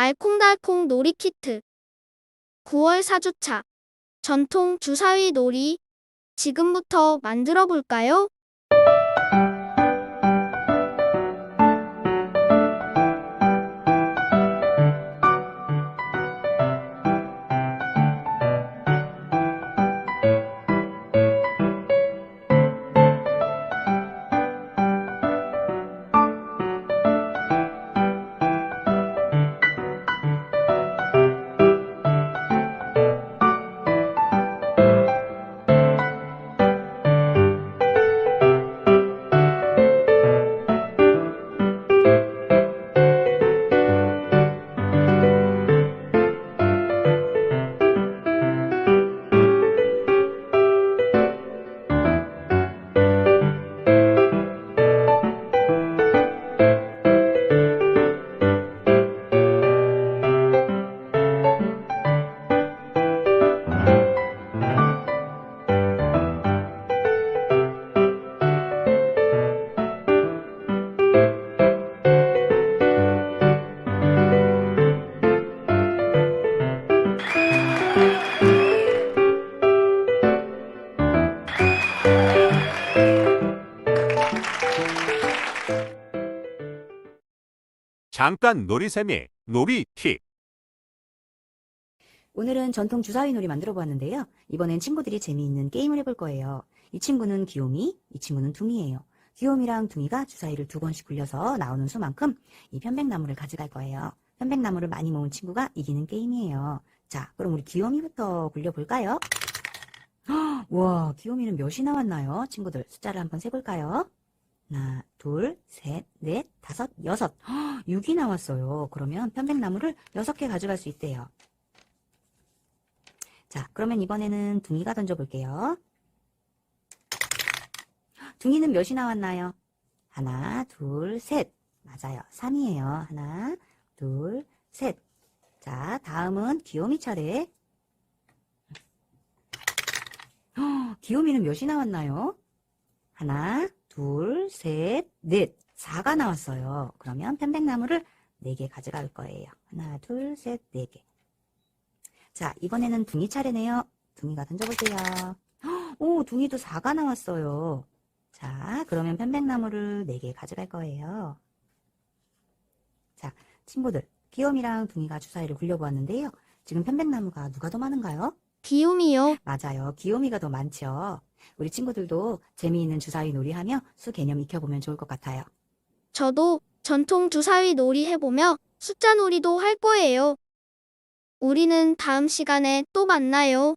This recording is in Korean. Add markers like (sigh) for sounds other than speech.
알콩달콩 놀이 키트. 9월 4주차. 전통 주사위 놀이. 지금부터 만들어 볼까요? 잠깐 놀이샘이 놀이 팁. 오늘은 전통 주사위 놀이 만들어 보았는데요. 이번엔 친구들이 재미있는 게임을 해볼 거예요. 이 친구는 귀요미, 이 친구는 둥이에요. 귀요미랑 둥이가 주사위를 두 번씩 굴려서 나오는 수만큼 이 편백나무를 가져갈 거예요. 편백나무를 많이 모은 친구가 이기는 게임이에요. 자, 그럼 우리 귀요미부터 굴려볼까요? 헉, (gasps) 와, 귀요미는 몇이 나왔나요? 친구들 숫자를 한번 세볼까요? 하나, 둘, 셋, 넷, 다섯, 여섯. 헉, 6이 나왔어요. 그러면 편백나무를 여섯 개 가져갈 수 있대요. 자, 그러면 이번에는 둥이가 던져볼게요. 둥이는 몇이 나왔나요? 하나, 둘, 셋. 맞아요. 3이에요. 하나, 둘, 셋. 자, 다음은 귀요미 차례. 어, 귀요미는 몇이 나왔나요? 하나, 둘, 셋, 넷. 4가 나왔어요. 그러면 편백나무를 4개 가져갈 거예요. 하나, 둘, 셋, 4개. 자, 이번에는 둥이 차례네요. 둥이가 던져볼게요. 헉, 오, 둥이도 4가 나왔어요. 자, 그러면 편백나무를 4개 가져갈 거예요. 자, 친구들, 귀요미랑 둥이가 주사위를 굴려보았는데요. 지금 편백나무가 누가 더 많은가요? 귀요미요. 맞아요. 귀요미가 더 많죠. 우리 친구들도 재미있는 주사위 놀이하며 수 개념 익혀보면 좋을 것 같아요. 저도 전통 주사위 놀이 해보며 숫자 놀이도 할 거예요. 우리는 다음 시간에 또 만나요.